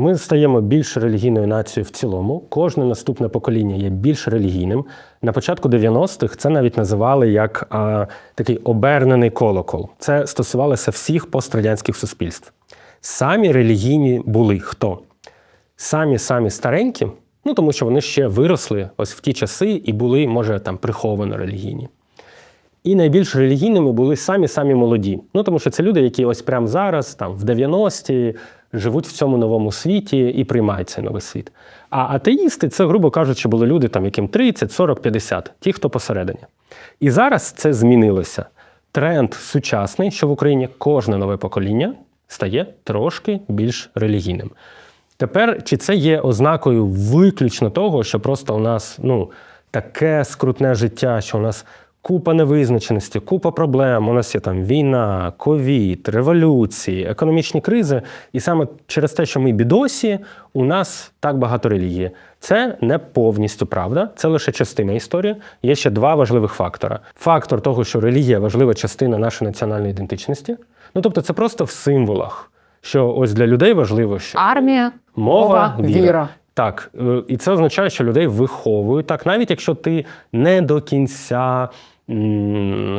Ми стаємо більш релігійною нацією в цілому. Кожне наступне покоління є більш релігійним. На початку 90-х це навіть називали як а, такий обернений колокол. Це стосувалося всіх пострадянських суспільств. Самі релігійні були хто? Самі самі старенькі, ну тому що вони ще виросли ось в ті часи і були, може, там приховано релігійні. І найбільш релігійними були самі самі молоді. Ну тому що це люди, які ось прямо зараз, там в 90-ті, живуть в цьому новому світі і приймають цей новий світ. А атеїсти це, грубо кажучи, були люди, там, яким 30, 40, 50, ті, хто посередині. І зараз це змінилося. Тренд сучасний, що в Україні кожне нове покоління стає трошки більш релігійним. Тепер, чи це є ознакою виключно того, що просто у нас ну, таке скрутне життя, що у нас купа невизначеності, купа проблем. У нас є там війна, ковід, революції, економічні кризи. І саме через те, що ми бідосі, у нас так багато релігії. Це не повністю правда, це лише частина історії. Є ще два важливих фактора: фактор того, що релігія важлива частина нашої національної ідентичності. Ну тобто, це просто в символах. Що ось для людей важливо, що Армія, Мова, мова, віра. віра. Так, е, і це означає, що людей виховують так, навіть якщо ти не до кінця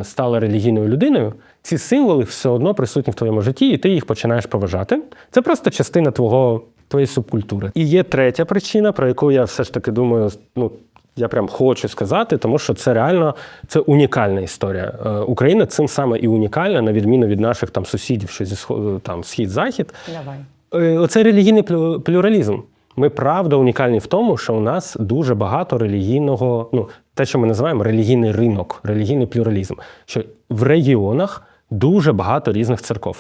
стала релігійною людиною, ці символи все одно присутні в твоєму житті, і ти їх починаєш поважати. Це просто частина твого, твоєї субкультури. І є третя причина, про яку я все ж таки думаю, ну. Я прям хочу сказати, тому що це реально це унікальна історія. Е, Україна цим саме і унікальна, на відміну від наших там сусідів, що зі сходу там схід-захід. Давай. Е, Оцей релігійний плю- плюралізм. Ми правда унікальні в тому, що у нас дуже багато релігійного, ну те, що ми називаємо релігійний ринок, релігійний плюралізм. Що в регіонах дуже багато різних церков.